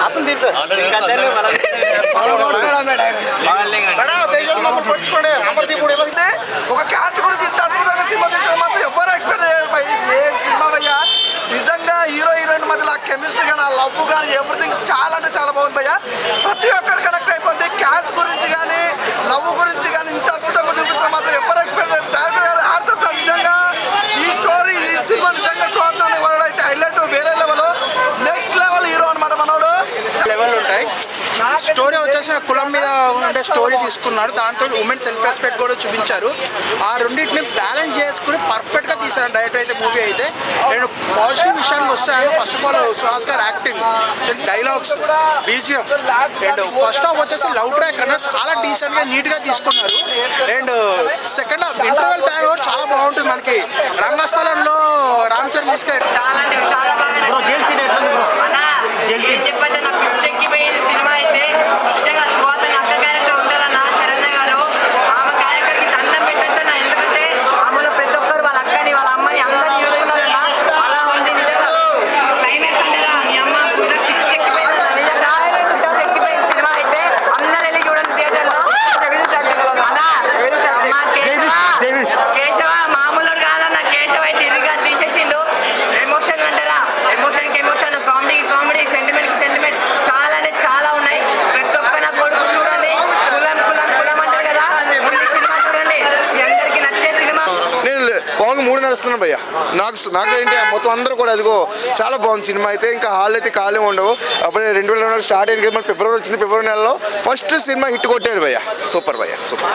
అతను తీర్చు అంటే ఒక క్యాస్ట్ గురించి ఇంత అద్భుతంగా సినిమా తీసిన మాత్రం ఎవరు ఎక్స్పెక్ట్ సినిమా భయ్యా? నిజంగా హీరో హీరోయిన్ మధ్యలో ఆ కెమిస్ట్రీ కానీ ఆ లవ్ కానీ ఎవ్రీథింగ్ చాలా అంటే చాలా బాగుంది భయ్యా. ప్రతి ఒక్కరు కనెక్ట్ అయిపోద్ది క్యాస్ట్ గురించి కానీ లవ్ గురించి కానీ ఇంత అద్భుతంగా చూపిస్తే మాత్రం ఎవరు ఎక్స్పెక్ట్ చేయరు డైరెక్టర్ గారు హార్ట్స్ సార్ నిజంగా ఈ స్టోరీ ఈ సినిమా నిజంగా శ్వాస వాడు అయితే హైలైట్ వేరే లెవెల్ నెక్స్ట్ లెవెల్ హీరో అనమాట మనోడు లెవెల్ ఉంటాయి స్టోరీ వచ్చేసి కులం మీద ఉండే స్టోరీ తీసుకున్నారు. దాంట్లో ఉమెన్ సెల్ఫ్ రెస్పెక్ట్ కూడా చూపించారు. ఆ రెండింటిని బ్యాలెన్స్ చేసుకుని పర్ఫెక్ట్గా తీసారు డైరెక్ట్ అయితే మూవీ అయితే. నేను పాజిటివ్ విషయానికి వస్తాను ఫస్ట్ ఆఫ్ ఆల్ సుహాస్ గారు acting dialogues BGM and first half వచ్చేసి లవ్ ట్రాక్ అన్న చాలా డీసెంట్గా నీట్గా తీసుకున్నారు. And second half interval bang కూడా చాలా బాగుంటుంది మనకి. రంగస్థలంలో రామ్ చరణ్ తీసుకెళ్ళి నడుస్తున్నాను భయ్య. నాకు నాకు ఏంటి మొత్తం అందరూ కూడా అదిగో చాలా బాగుంది సినిమా అయితే. ఇంకా హాల్ అయితే ఖాళీ ఉండవు. అప్పుడే రెండు వేల రెండు స్టార్ట్ అయింది కదా ఫిబ్రవరి వచ్చింది ఫిబ్రవరి నెలలో ఫస్ట్ సినిమా హిట్ కొట్టాడు భయ్య. సూపర్ భయ్య సూపర్.